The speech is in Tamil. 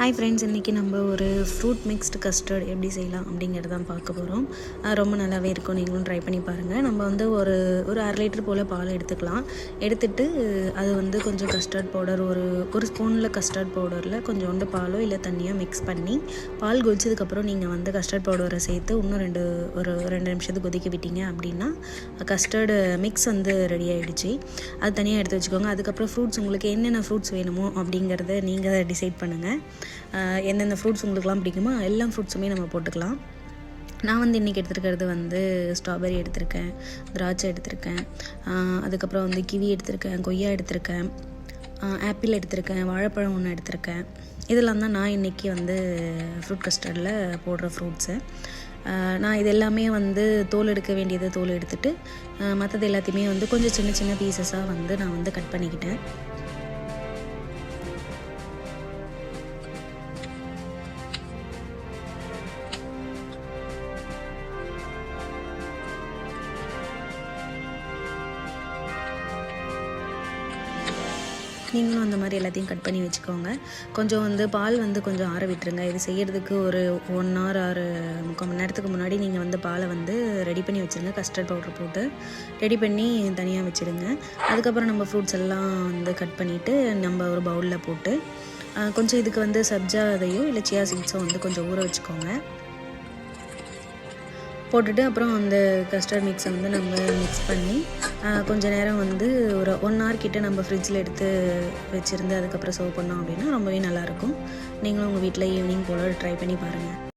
ஹாய் ஃப்ரெண்ட்ஸ் இன்றைக்கி நம்ம ஒரு ஃப்ரூட் மிக்ஸ்டு கஸ்டர்ட் எப்படி செய்யலாம் அப்படிங்கிறது தான் பார்க்க போகிறோம் ரொம்ப நல்லாவே இருக்கும். நீங்களும் ட்ரை பண்ணி பாருங்கள் நம்ம வந்து ஒரு ஒரு அரை லிட்டர் போல் பால் எடுத்துக்கலாம். எடுத்துட்டு அது வந்து கொஞ்சம் கஸ்டர்ட் பவுடர் ஒரு ஒரு ஸ்பூனில் கஸ்டர்ட் பவுடரில் கொஞ்சோண்டு பாலோ இல்லை தண்ணியோ மிக்ஸ் பண்ணி பால் கொதிச்சதுக்கப்புறம் நீங்கள் வந்து கஸ்டர்ட் பவுடரை சேர்த்து இன்னும் ரெண்டு ஒரு ரெண்டு நிமிஷத்துக்கு கொதிக்க விட்டீங்க அப்படின்னா கஸ்டர்டு மிக்ஸ் வந்து ரெடி ஆகிடுச்சு அது தனியாக எடுத்து வச்சுக்கோங்க. அதுக்கப்புறம் ஃப்ரூட்ஸ் உங்களுக்கு என்னென்ன ஃப்ரூட்ஸ் வேணுமோ அப்படிங்கிறத நீங்கள் டிசைட் பண்ணுங்கள் எந்தெந்த ஃப்ரூட்ஸ் உங்களுக்குலாம் பிடிக்குமோ எல்லா ஃப்ரூட்ஸுமே நம்ம போட்டுக்கலாம். நான் வந்து இன்றைக்கி எடுத்துருக்கிறது வந்து ஸ்ட்ராபெரி எடுத்திருக்கேன் திராட்சை எடுத்திருக்கேன் அதுக்கப்புறம் வந்து கிவி எடுத்திருக்கேன் கொய்யா எடுத்திருக்கேன் ஆப்பிள் எடுத்திருக்கேன் வாழைப்பழம் ஒன்று எடுத்திருக்கேன். இதெல்லாம் தான் நான் இன்றைக்கி வந்து ஃப்ரூட் கஸ்டர்டில் போடுற ஃப்ரூட்ஸு நான் இது எல்லாமே வந்து தோல் எடுக்க வேண்டியது தோல் எடுத்துகிட்டு மற்றது எல்லாத்தையுமே வந்து கொஞ்சம் சின்ன சின்ன பீசஸாக வந்து நான் வந்து கட் பண்ணிக்கிட்டேன். நீங்களும் அந்த மாதிரி எல்லாத்தையும் கட் பண்ணி வச்சுக்கோங்க. கொஞ்சம் வந்து பால் வந்து கொஞ்சம் ஆற விட்டுருங்க. இது செய்கிறதுக்கு ஒரு ஒன் ஹவர் ஆறு முக்கால் மணி நேரத்துக்கு முன்னாடி நீங்கள் வந்து பாலை வந்து ரெடி பண்ணி வச்சுருங்க. கஸ்டர்ட் பவுடர் போட்டு ரெடி பண்ணி தனியாக வச்சுருங்க. அதுக்கப்புறம் நம்ம ஃப்ரூட்ஸ் எல்லாம் வந்து கட் பண்ணிவிட்டு நம்ம ஒரு பவுலில் போட்டு கொஞ்சம் இதுக்கு வந்து சப்ஜா அதையோ இல்லை சியா சீட்ஸோ வந்து கொஞ்சம் ஊற வச்சுக்கோங்க. போட்டுட்டு அப்புறம் அந்த கஸ்டர்ட் மிக்ஸை வந்து நம்ம மிக்ஸ் பண்ணி கொஞ்ச நேரம் வந்து ஒரு ஒன் ஹவர் கிட்ட நம்ம ஃப்ரிட்ஜில் எடுத்து வச்சுருந்து அதுக்கப்புறம் சர்வ் பண்ணோம் அப்படின்னா ரொம்பவே நல்லாயிருக்கும் நீங்களும் உங்கள் வீட்டில் ஈவினிங் போல் ட்ரை பண்ணி பாருங்கள்